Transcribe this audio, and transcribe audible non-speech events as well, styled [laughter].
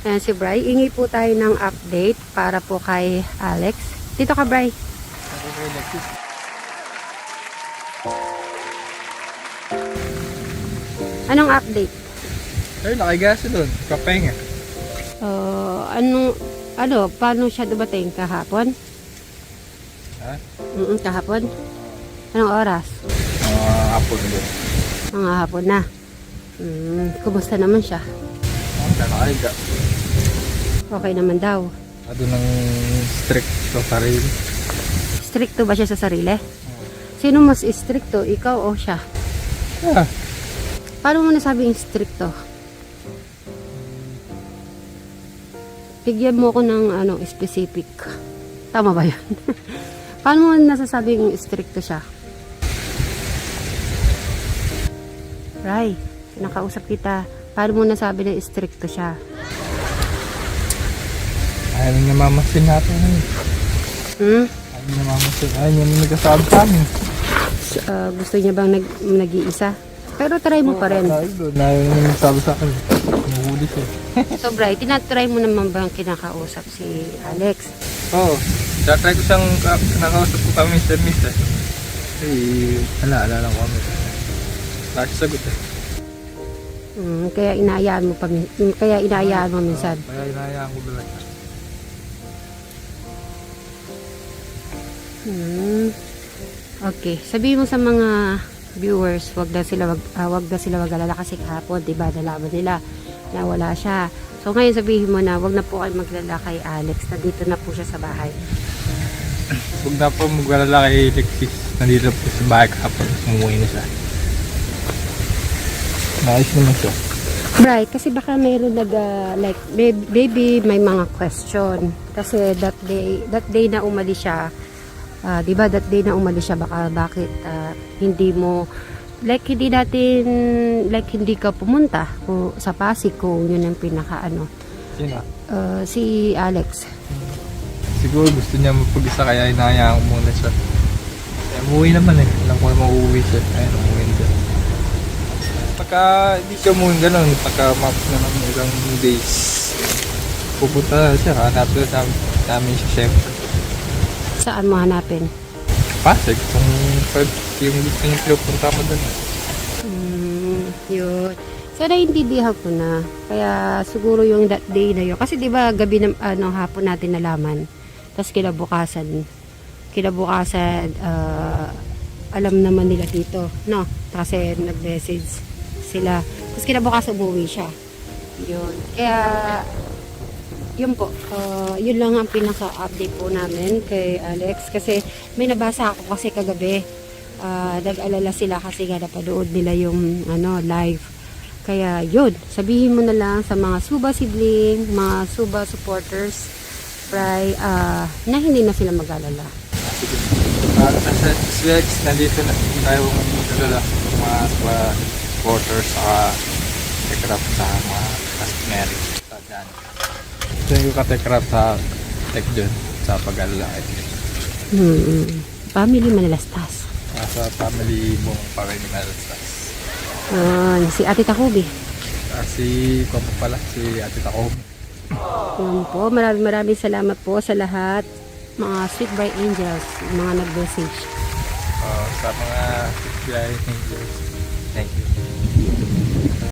Ayan si Bray. Ingi po tayo ng update para po kay Alex. Dito ka, Lexus. Anong update? Ay, nakigasa doon. Kapenga. Uh, anong, ano, paano siya dumating kahapon? Ha? Mm kahapon? Anong oras? Mga hapon doon. Mga hapon na. Mm, kumusta naman siya? Ang nakahiga. Okay naman daw. Ado ng strict sa sarili. Stricto ba siya sa sarili? Sino mas stricto? Ikaw o siya? Yeah. Paano mo nasabing stricto? Bigyan mo ko ng ano, specific. Tama ba yun? [laughs] Paano mo nasasabing stricto siya? Ray, nakausap kita. Paano mo nasabi na stricto siya? Ayaw na namamasin natin. Hmm? Ayaw na namamasin. Ayaw niya na nagkasabi sa amin. Ah, gusto niya bang nag nag-iisa? Pero try mo pa rin. Ayaw na nagsabi sa akin. Nahuhuli siya. [laughs] So, Bray, tinatry mo naman bang kinakausap si Alex? Oo. Oh, tatry ko siyang ka- nakausap ko kami, Mr. Mister. Eh, ala, ala lang kami. Siya sagot eh. Hmm, kaya inaayaan mo pa mm, kaya inaayaan mo minsan. Kaya inayaan ko doon. Hmm. Okay, sabihin mo sa mga viewers, wag daw sila wag, ah, wag daw sila mag-alala kasi kahapon, 'di ba? Nalaman nila na wala siya. So ngayon sabihin mo na, wag na po kayo maglala kay Alex, na dito na po siya sa bahay. Huwag na po magwalala kay Alexis. Nandito po sa bahay kahapon. Umuwi na siya. Naayos naman siya. Right, kasi baka mayroon nag ah, like may- maybe may mga question kasi that day that day na umalis siya ah, 'di ba that day na umalis siya baka bakit ah, hindi mo like hindi natin like hindi ka pumunta kung sa Pasig kung yun ang pinaka ano Sino? Ah, si Alex Siguro gusto niya mapag-isa kaya inayaan ko muna siya. Eh, umuwi naman eh. Alam ko na mauuwi siya. Ayun, umuwi na. Pagka hindi siya umuwi ganun, pagka maps na ng ilang days, pupunta siya, hanapin na namin siya syempre. Saan mo hanapin Pasig, kung pag yung gusto niya pinupunta mo doon. Hmm, yun. So, naiintindihan ko na. Kaya, siguro yung that day na yun. Kasi, di ba, gabi na, ano, hapon natin nalaman. Tapos, kinabukasan, kinabukasan, ah, alam naman nila dito, no? Kasi, nag-message sila. Tapos, kinabukasan, umuwi siya. Yun. Kaya, yun po, ah, yun lang ang pinaka-update po namin kay Alex. Kasi, may nabasa ako kasi kagabi ah nag-alala sila kasi nga napanood nila yung ano live. Kaya yun, sabihin mo na lang sa mga Suba sibling, mga Suba supporters, try ah, na hindi na sila mag-alala. Sige. Para sa nandito na tayo magdala mga mga supporters sa Tekrap sa mga customer sa. Thank you ka sa Tek dyan sa pag-alalakit. Hmm. Family Manalastas. Nasa family mong Panginoon Ah, si Ate Takubi. uh, Si Papa pala, si Ate Takob. Yun po, maraming maraming salamat po sa lahat mga Sweet Bright Angels, mga nag-message. Uh, sa mga PI Angels. Thank you.